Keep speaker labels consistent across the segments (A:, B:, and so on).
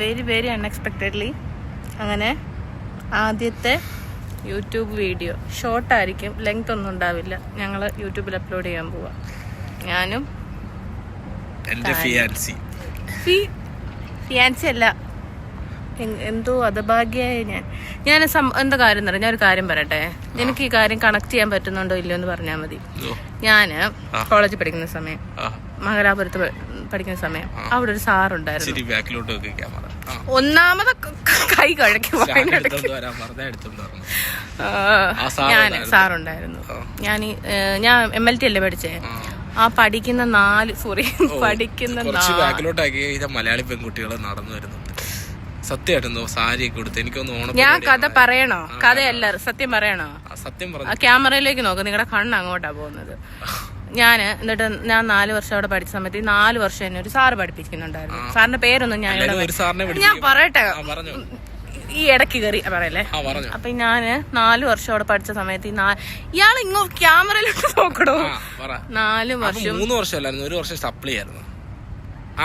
A: Very very unexpectedly അങ്ങനെ ആദ്യത്തെ YouTube video. ഷോർട്ടായിരിക്കും length ഒന്നും ഉണ്ടാവില്ല. ഞങ്ങൾ യൂട്യൂബിൽ അപ്ലോഡ് ചെയ്യാൻ പോവാം. ഞാനും
B: ഫിയാൻസി
A: അല്ല. എന്തോ അധഭാഗ്യായ ഞാൻ. ഞാൻ എന്താ കാര്യം പറയാം ഞാൻ ഒരു കാര്യം പറയട്ടെ. എനിക്ക് ഈ കാര്യം കണക്ട് ചെയ്യാൻ പറ്റുന്നുണ്ടോ ഇല്ലയോ എന്ന് പറഞ്ഞാൽ മതി. ഞാൻ കോളേജിൽ പഠിക്കുന്ന സമയം. മംഗലാപുരത്ത് പഠിക്കുന്ന സമയം. അവിടെ ഒരു സാറുണ്ടായിരുന്നു. ഒന്നാമത് ക- കഴക്കി
B: ഞാൻ.
A: സാറുണ്ടായിരുന്നു. ഞാൻ ഞാൻ എം എൽ ടി അല്ലേ പഠിച്ചേ?
B: ആ.
A: പഠിക്കുന്ന നാല് സോറി പഠിക്കുന്ന
B: ബാക്കിലോട്ടാക്കി മലയാളി പെൺകുട്ടികൾ നടന്നു വരുന്നുണ്ട്. സത്യമായിട്ടെന്തോ സാരിയൊക്കെ കൊടുത്ത് എനിക്കൊന്ന് ഓണം
A: ഞാൻ കഥ പറയണോ? കഥയല്ല സത്യം പറയണോ?
B: സത്യം പറഞ്ഞു
A: ക്യാമറയിലേക്ക് നോക്ക് നിങ്ങളുടെ കണ്ണ് അങ്ങോട്ടാ പോകുന്നത്. ഞാൻ എന്നിട്ട് ഞാൻ നാല് വർഷം അവിടെ പഠിച്ച സമയത്ത് ഈ നാല് വർഷം എന്നെ ഒരു സാറ് പഠിപ്പിക്കുന്നുണ്ടായിരുന്നു. സാറിന്റെ പേരൊന്നും ഞാൻ ഞാൻ പറയട്ടെ. ഈ ഇടയ്ക്ക് കയറി പറയല്ലേ? അപ്പൊ ഞാൻ നാല് വർഷം അവിടെ പഠിച്ച സമയത്ത് ഈ ഇയാൾ ഇങ്ങോ ക്യാമറയിലേക്ക് നോക്കണോ നാല് വർഷം
B: മൂന്ന് വർഷമല്ലായിരുന്നു. ഒരു വർഷം സപ്ലൈ ആയിരുന്നു.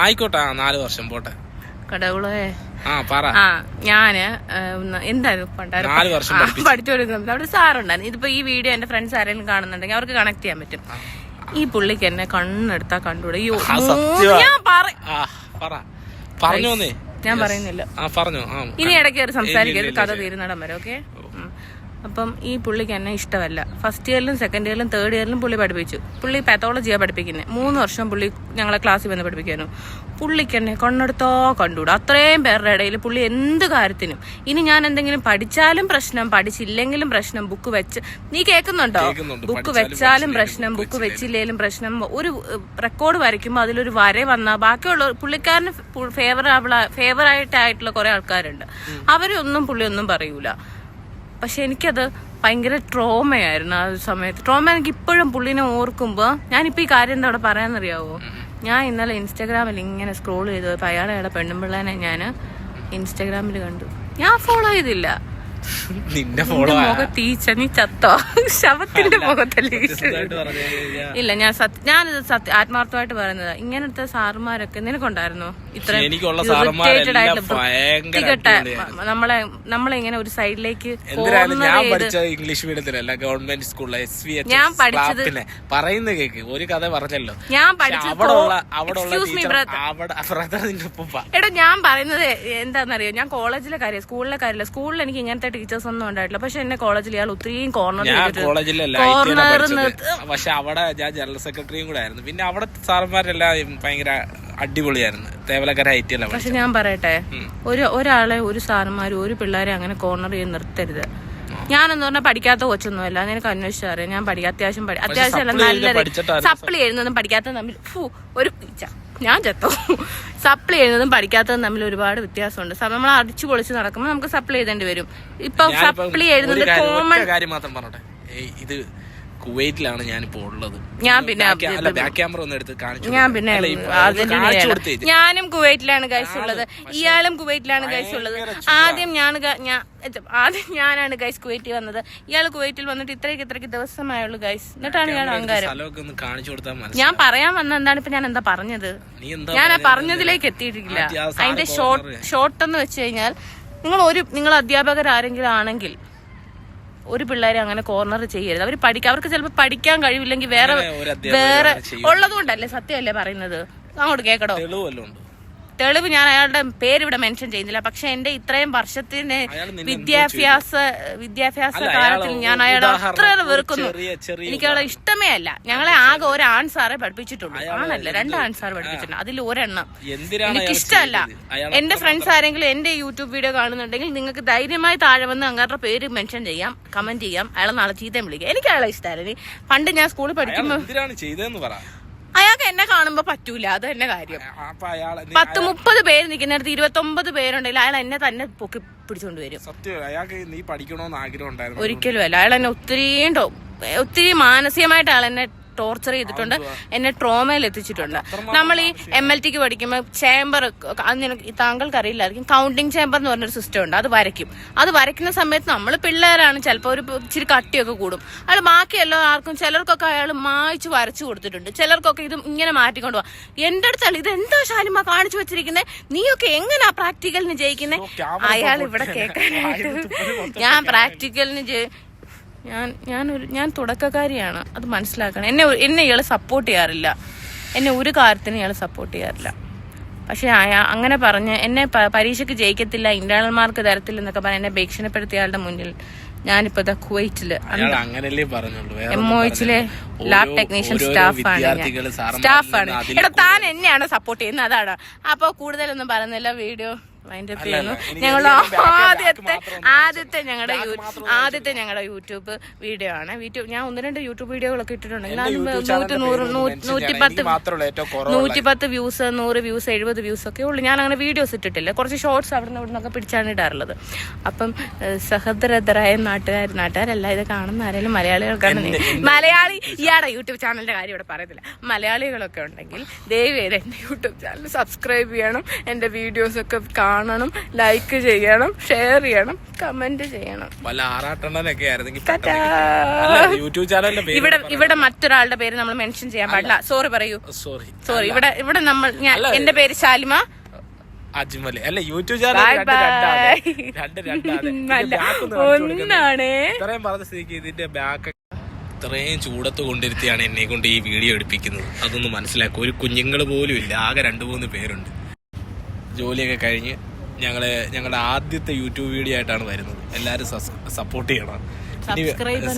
B: ആയിക്കോട്ടെ നാല് വർഷം. പോട്ടെ.
A: കടകളെ
B: ആ
A: ഞാൻ എന്തായിരുന്നു
B: പഠിപ്പിച്ചു.
A: പഠിച്ചുകൊണ്ടിരുന്നത് അവിടെ സാറുണ്ടായിരുന്നു. ഇതിപ്പോ ഈ വീഡിയോ എന്റെ ഫ്രണ്ട്സ് ആരെങ്കിലും കാണുന്നുണ്ടെങ്കിൽ അവർക്ക് കണക്ട് ചെയ്യാൻ പറ്റും. ഈ പുള്ളിക്ക് എന്നെ കണ്ണെടുത്താ കണ്ടുകൂടെ. ഞാൻ പറയുന്നില്ല. ഇനി ഇടയ്ക്ക് സംസാരിക്കരുത് കഥ തീരുന്നിടം വരെ ഓക്കെ? അപ്പം ഈ പുള്ളിക്ക് എന്നെ ഇഷ്ടമല്ല. ഫസ്റ്റ് ഇയറിലും സെക്കൻഡ് ഇയറിലും തേർഡ് ഇയറിലും പുള്ളി പഠിപ്പിച്ചു. പുള്ളി പാത്തോളജിയാണ് പഠിപ്പിക്കുന്നത് മൂന്ന് വർഷം പുള്ളി ഞങ്ങളെ ക്ലാസ്സിൽ വന്ന് പഠിപ്പിക്കാനും പുള്ളിക്ക് എന്നെ കണ്ണെടുത്തോ കണ്ടുകൂടാ. അത്രയും പേരുടെ ഇടയിൽ പുള്ളി എന്ത് കാര്യത്തിനും. ഇനി ഞാൻ എന്തെങ്കിലും പഠിച്ചാലും പ്രശ്നം പഠിച്ചില്ലെങ്കിലും പ്രശ്നം ബുക്ക് വെച്ച് നീ കേൾക്കുന്നുണ്ടോ? ബുക്ക് വെച്ചാലും പ്രശ്നം ബുക്ക് വെച്ചില്ലെങ്കിലും പ്രശ്നം. ഒരു റെക്കോർഡ് വരയ്ക്കുമ്പോൾ അതിലൊരു വര വന്നാൽ ബാക്കിയുള്ള പുള്ളിക്കാരന് ഫേവറബിൾ ഫേവറായിട്ടായിട്ടുള്ള കുറെ ആൾക്കാരുണ്ട്. അവരൊന്നും പുള്ളി ഒന്നും പറയൂല. പക്ഷെ എനിക്കത് ഭയങ്കര ട്രോമയായിരുന്നു ആ ഒരു സമയത്ത്. ട്രോമ എനിക്ക് ഇപ്പോഴും പുള്ളിനെ ഓർക്കുമ്പോൾ ഞാനിപ്പോൾ ഈ കാര്യം എന്താ അവിടെ പറയാന്നറിയാവോ? ഞാൻ ഇന്നലെ ഇൻസ്റ്റാഗ്രാമിൽ ഇങ്ങനെ സ്ക്രോൾ ചെയ്ത് പോയപ്പോൾ അയാളെ അയാളെ പെണ്ണുമ്പിള്ളേനെ ഞാൻ ഇൻസ്റ്റാഗ്രാമിൽ കണ്ടു. ഞാൻ ഫോളോ ചെയ്തില്ല.
B: നിന്റെ ഫോളോ
A: നിന്റെ മുഖത്ത് ഈച്ച നീ ചത്തോ? ശവത്തിന്റെ മുഖത്തല്ലേ ഇല്ല ഞാൻ സത്യ ഞാനിത് സത്യ ആത്മാർത്ഥമായിട്ട് പറയുന്നത് ഇങ്ങനത്തെ സാറുമാരൊക്കെ നിനക്കുണ്ടായിരുന്നോ?
B: എനിക്കുള്ള
A: നമ്മളെ നമ്മളെ ഇങ്ങനെ ഒരു സൈഡിലേക്ക്
B: ഞാൻ പഠിച്ച ഇംഗ്ലീഷ് മീഡിയത്തിലല്ല ഗവൺമെന്റ് സ്കൂളിലെ എസ് വി
A: ഞാൻ പഠിച്ചത്
B: പറയുന്ന കേക്ക് ഒരു കഥ പറഞ്ഞല്ലോ.
A: ഞാൻ എടാ ഞാൻ പറയുന്നത് എന്താണെന്നറിയോ? ഞാൻ കോളേജിലെ കാര്യം സ്കൂളിലെ കാര്യമില്ല. സ്കൂളിൽ എനിക്ക് ഇങ്ങനത്തെ ടീച്ചേഴ്സ് ഒന്നും ഉണ്ടായിട്ടില്ല. പക്ഷെ എന്നെ കോളേജിൽ ഇയാൾ ഒത്തിരിയും കോർണർ
B: കോളേജിലല്ല
A: കോർണർ
B: പക്ഷെ അവിടെ ഞാൻ ജനറൽ സെക്രട്ടറിയും കൂടെ ആയിരുന്നു. പിന്നെ അവിടെ സാറന്മാരെല്ലാം ഭയങ്കര അടിപൊളിയായിരുന്നു. തേവലക്കര ഐ ടി അല്ല
A: പക്ഷെ ഞാൻ പറയട്ടെ ഒരു ഒരാളെ ഒരു സാറന്മാരും ഒരു പിള്ളേരെ അങ്ങനെ കോർണർ ചെയ്ത് നിർത്തരുത്. ഞാനെന്ന് പറഞ്ഞാൽ പഠിക്കാത്ത കൊച്ചൊന്നുമല്ല. നിനക്ക് അന്വേഷിച്ചറിയാം ഞാൻ പഠിക്കാം അത്യാവശ്യം പഠി അത്യാവശ്യം അല്ല നല്ല സപ്ലി എഴുതുന്നതും പഠിക്കാത്തതും തമ്മിൽ ഫു ഒരു. ഞാൻ ചത്തോ? സപ്ലി എഴുതുന്നതും പഠിക്കാത്തതും തമ്മിൽ ഒരുപാട് വ്യത്യാസമുണ്ട്. നമ്മൾ അടിച്ചു പൊളിച്ച് നടക്കുമ്പോൾ നമുക്ക് സപ്ലൈ എഴുതേണ്ടി വരും. ഇപ്പൊ സപ്ലി എഴുതുന്നത് കോമൺ
B: കാര്യം മാത്രം പറഞ്ഞോട്ടെ. ഇത് കുവൈറ്റിലാണ് ഞാനിപ്പോ ഉള്ളത്.
A: ഞാൻ പിന്നെ
B: അല്ല ബാക്ക് ക്യാമറ ഒന്ന് എടുത്ത് കാണിച്ചു
A: ഞാൻ പിന്നെ. ഞാനും കുവൈറ്റിലാണ് ഗൈസ് ഉള്ളത്. ഇയാളും കുവൈറ്റിലാണ് ഗൈസ് ഉള്ളത്. ആദ്യം ഞാൻ ആദ്യം ഞാനാണ് ഗൈസ് കുവൈറ്റിൽ വന്നത്. ഇയാൾ കുവൈറ്റിൽ വന്നിട്ട് ഇത്രയ്ക്ക് ഇത്രയ്ക്ക് ദിവസമായുള്ളൂ ഗൈസ് എന്നിട്ടാണ് ഇയാൾ അഹങ്കാരം. ഞാൻ പറയാൻ വന്ന എന്താണ് ഇപ്പൊ ഞാൻ എന്താ പറഞ്ഞത്? ഞാൻ ആ പറഞ്ഞതിലേക്ക് എത്തിയിട്ടില്ല. അതിന്റെ ഷോർട്ട് ഷോർട്ട് എന്ന് വെച്ച് കഴിഞ്ഞാൽ നിങ്ങൾ ഒരു നിങ്ങൾ അധ്യാപകർ ആരെങ്കിലും ആണെങ്കിൽ ഒരു പിള്ളേരെ അങ്ങനെ കോർണർ ചെയ്യരുത്. അവർ പഠിക്കാം അവർക്ക് ചിലപ്പോൾ പഠിക്കാൻ കഴിവില്ലെങ്കിൽ വേറെ വേറെ ഉള്ളതുകൊണ്ടല്ലേ സത്യമല്ലേ പറയുന്നത്? അങ്ങോട്ട് കേക്കടോ.
B: തെളിവ്
A: ഞാൻ അയാളുടെ പേര് ഇവിടെ മെൻഷൻ ചെയ്യുന്നില്ല. പക്ഷെ എന്റെ ഇത്രയും വർഷത്തിന് വിദ്യാഭ്യാസ വിദ്യാഭ്യാസ കാലത്തിൽ ഞാൻ അയാളെ അത്ര വെറുക്കുന്നു. എനിക്ക് അവളെ ഇഷ്ടമേ അല്ല. ഞങ്ങളെ ആകെ ഒരു ആൺസാറെ പഠിപ്പിച്ചിട്ടുള്ളൂ. ആണല്ല രണ്ട് ആൺസാർ പഠിപ്പിച്ചിട്ടുണ്ട്. അതിൽ ഒരെണ്ണം. എനിക്ക് ഇഷ്ടമല്ല. എന്റെ ഫ്രണ്ട്സ് ആരെങ്കിലും എന്റെ യൂട്യൂബ് വീഡിയോ കാണുന്നുണ്ടെങ്കിൽ നിങ്ങൾക്ക് ധൈര്യമായി താഴെ വന്ന് അങ്ങാരുടെ പേര് മെൻഷൻ ചെയ്യാം കമന്റ് ചെയ്യാം. അയാളെ നാളെ ചീത്തയും വിളിക്കാം. എനിക്ക് അയാളെ ഇഷ്ടമല്ല ഇനി പണ്ട് ഞാൻ സ്കൂളിൽ പഠിക്കുമ്പോൾ അയാൾക്ക് എന്നെ കാണുമ്പോ പറ്റൂല. അത് തന്നെ കാര്യം.
B: അപ്പൊ അയാളെ നീ-
A: പത്ത് മുപ്പത് പേര് നിൽക്കുന്നിടത്ത് ഇരുപത്തൊമ്പത് പേരുണ്ടെങ്കിൽ അയാൾ എന്നെ തന്നെ പൊക്കി പിടിച്ചോണ്ട് വരും.
B: സത്യം അയാൾക്ക് നീ പഠിക്കണോന്ന് ആഗ്രഹം ഉണ്ടായിരുന്നു.
A: ഒരിക്കലും അല്ല. അയാൾ എന്നെ ഒത്തിരി ഒത്തിരി മാനസികമായിട്ട് അയാൾ എന്നെ ടോർച്ചർ ചെയ്തിട്ടുണ്ട്. എന്നെ ട്രോമയിൽ എത്തിച്ചിട്ടുണ്ട്. നമ്മൾ ഈ എം എൽ ടിക്ക് പഠിക്കുമ്പോൾ ചേംബർ താങ്കൾക്ക് അറിയില്ലായിരിക്കും കൗണ്ടിങ് ചേംബർ എന്ന് പറഞ്ഞൊരു സിസ്റ്റം ഉണ്ട്. അത് വരയ്ക്കും. അത് വരയ്ക്കുന്ന സമയത്ത് നമ്മൾ പിള്ളേരാണ്. ചിലപ്പോൾ ഒരു ഇച്ചിരി കട്ടിയൊക്കെ കൂടും. അയാൾ ബാക്കി എല്ലാ ആർക്കും ചിലർക്കൊക്കെ അയാൾ മായിച്ച് വരച്ചു കൊടുത്തിട്ടുണ്ട്. ചിലർക്കൊക്കെ ഇത് ഇങ്ങനെ മാറ്റിക്കൊണ്ട് പോവാം എന്റെ അടുത്തല്ല ഇത് എന്താ ശാലിമ കാണിച്ചു വെച്ചിരിക്കുന്നത് നീയൊക്കെ എങ്ങനെയാ പ്രാക്ടിക്കലിന് ജയിക്കുന്നത് അയാൾ ഇവിടെ കേൾക്കാനായിട്ട് ഞാൻ പ്രാക്ടിക്കലിന് ജയി ഞാൻ ഞാൻ ഒരു ഞാൻ തുടക്കക്കാരിയാണ്. അത് മനസ്സിലാക്കണം. എന്നെ എന്നെ ഇയാൾ സപ്പോർട്ട് ചെയ്യാറില്ല. എന്നെ ഒരു കാര്യത്തിന് ഇയാൾ സപ്പോർട്ട് ചെയ്യാറില്ല. പക്ഷേ അങ്ങനെ പറഞ്ഞ് എന്നെ പരീക്ഷയ്ക്ക് ജയിക്കത്തില്ല ഇന്റേണൽ മാർക്ക് തരത്തില്ല എന്നൊക്കെ പറഞ്ഞ് എന്നെ ഭീഷണിപ്പെടുത്തിയ മുന്നിൽ ഞാനിപ്പോ
B: കുവൈറ്റിൽ.
A: എം
B: ഒച്ചിലെ
A: ഒ എച്ചിലെ ലാബ് ടെക്നീഷ്യൻ സ്റ്റാഫാണ് സ്റ്റാഫാണ് എടാ താൻ എന്നെയാണ് സപ്പോർട്ട് ചെയ്യുന്നത്. അതാണ്. അപ്പോൾ കൂടുതലൊന്നും പറയുന്നില്ല വീഡിയോ അതിന്റെ ഞങ്ങൾ ആദ്യത്തെ ആദ്യത്തെ ഞങ്ങളുടെ ആദ്യത്തെ ഞങ്ങളുടെ യൂട്യൂബ് വീഡിയോ ആണ്. ഞാൻ ഒന്ന് രണ്ട് യൂട്യൂബ് വീഡിയോകളൊക്കെ ഇട്ടിട്ടുണ്ടെങ്കിൽ നൂറ്റി നൂറ് നൂറ്റിപ്പത്ത് വ്യൂസ് നൂറ് വ്യൂസ് എഴുപത് വ്യൂസ് ഒക്കെ ഉള്ളു. ഞാൻ അങ്ങനെ വീഡിയോസ് ഇട്ടിട്ടില്ല. കുറച്ച് ഷോർട്സ് അവിടെ നിന്ന് ഇവിടെ നിന്നൊക്കെ പിടിച്ചാണ് ഇടാറുള്ളത്. അപ്പം സഹോദരതരായ നാട്ടുകാർ നാട്ടുകാരല്ല ഇത് കാണുന്ന ആരെങ്കിലും മലയാളികൾക്കാണ് മലയാളി ഇയാടെ യൂട്യൂബ് ചാനലിന്റെ കാര്യം ഇവിടെ പറയത്തില്ല. മലയാളികളൊക്കെ ഉണ്ടെങ്കിൽ ദയവേദ എന്റെ യൂട്യൂബ് ചാനൽ സബ്സ്ക്രൈബ് ചെയ്യണം. എന്റെ വീഡിയോസ് ഒക്കെ കാണണം ലൈക്ക് ചെയ്യണം ഷെയർ ചെയ്യണം കമന്റ് ചെയ്യണം.
B: വല്ല ആറാട്ടെണ്ണനൊക്കെ ആയിരുന്നെങ്കിൽ യൂട്യൂബ് ചാനലിന്റെ
A: ഇവിടെ ഇവിടെ മറ്റൊരാളുടെ പേര് നമ്മൾ മെൻഷൻ ചെയ്യാൻ പാടില്ല. സോറി പറയൂ.
B: സോറി
A: സോറി ഇവിടെ ഇവിടെ നമ്മൾ ഞാൻ എന്റെ പേര് ശാലിമ.
B: അജ്മൽ. അല്ല യൂട്യൂബ്.
A: ഒന്നാണ്.
B: ഇത്രയും പറഞ്ഞ സ്ഥിതിക്ക് ഇതിന്റെ ബാക്ക് ഇത്രയും ചൂടത്ത് കൊണ്ടിരുത്തിയാണ് എന്നെ കൊണ്ട് ഈ വീഡിയോ എടുപ്പിക്കുന്നത്. അതൊന്നും മനസ്സിലാക്കും. ഒരു കുഞ്ഞുങ്ങൾ പോലും ഇല്ല. ആകെ രണ്ടു മൂന്ന് പേരുണ്ട്. ജോലിയൊക്കെ കഴിഞ്ഞ് ഞങ്ങൾ ഞങ്ങളുടെ ആദ്യത്തെ യൂട്യൂബ് വീഡിയോ ആയിട്ടാണ് വരുന്നത്. എല്ലാവരും സപ്പോർട്ട് ചെയ്യണം.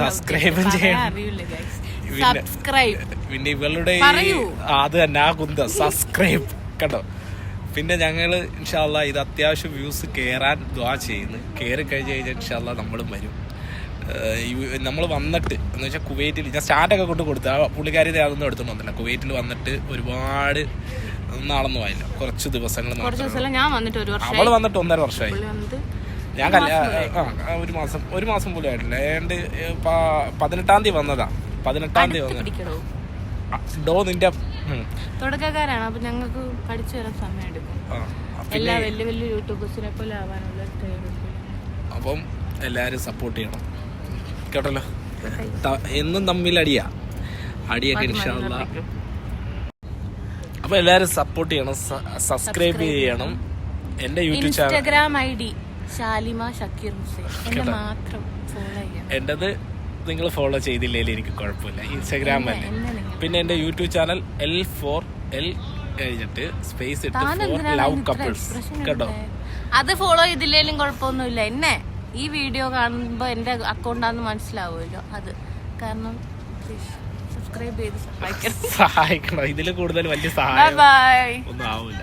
B: സബ്സ്ക്രൈബ് ചെയ്യണം പിന്നെ- ഇവളുടെ അത് തന്നെ ആ കുന്ത സബ്സ്ക്രൈബ് കേട്ടോ? പിന്നെ ഞങ്ങൾ ഇൻഷാല്ല ഇത് അത്യാവശ്യം വ്യൂസ് കേറാൻ ദ്വാ ചെയ്യുന്നു. കയറി കഴിഞ്ഞ് കഴിഞ്ഞാൽ ഇൻഷാല്ല നമ്മളും വരും. നമ്മൾ വന്നിട്ട് എന്ന് വെച്ചാൽ കുവൈറ്റിൽ ഞാൻ സ്റ്റാർട്ടൊക്കെ കൊണ്ട് കൊടുത്തു. ആ പുള്ളിക്കാരി അതൊന്നും എടുത്തോണ്ട് വന്നില്ല കുവൈറ്റിൽ വന്നിട്ട് ഒരുപാട് നാളൊന്നും ആയില്ല. കുറച്ച് ദിവസങ്ങൾ
A: അവൾ വന്നിട്ട്
B: ഒന്നര വർഷമായി. ഞാൻ കല്യാ ആ ആ, ഒരു മാസം ഒരു മാസം പോലും ആയിട്ടില്ല. ഏണ്ട് പതിനെട്ടാം തീയതി വന്നതാ. പതിനെട്ടാം തീയതി വന്നത്. ഡോ നിന്റെ.
A: തുടക്കക്കാരാണ് അപ്പൊ ഞങ്ങൾക്ക് പഠിച്ചു വരാൻ സമയം എടുക്കും എല്ലാ വലിയ വലിയ യൂട്യൂബേഴ്സിനെ പോലെ ആവാനുള്ള
B: അപ്പം എല്ലാരും സപ്പോർട്ട് ചെയ്യണം. കേട്ടല്ലോ? എന്നും തമ്മിൽ അടിയാ അടിയൊക്കെ ഇൻഷാല്ല അപ്പൊ എല്ലാരും സപ്പോർട്ട് ചെയ്യണം സബ്സ്ക്രൈബ് ചെയ്യണം. എന്റെ YouTube channel
A: Instagram I D Shalima Shakeer Hussain. എന്നെ മാത്രം ഫോളോ ചെയ്യണം.
B: എന്റേത് നിങ്ങൾ ഫോളോ ചെയ്തില്ലെങ്കിൽ എനിക്ക് കുഴപ്പമില്ല. ഇൻസ്റ്റാഗ്രാം
A: അല്ലെ?
B: പിന്നെ എന്റെ YouTube channel L four L കഴിഞ്ഞിട്ട് സ്പേസ് ഇട്ട് ലവ് കപ്പിൾസ് കേട്ടോ?
A: അത് ഫോളോ ചെയ്തില്ലേലും കുഴപ്പമൊന്നുമില്ല. എന്നെ ഈ വീഡിയോ കാണുമ്പോ എന്റെ അക്കൗണ്ടാന്ന് മനസ്സിലാവുമല്ലോ. അത് കാരണം സബ്സ്ക്രൈബ് ചെയ്ത് സഹായിക്കണം.
B: സഹായിക്കണം. ഇതിൽ കൂടുതൽ വലിയ സഹായം ഒന്നും ആവില്ല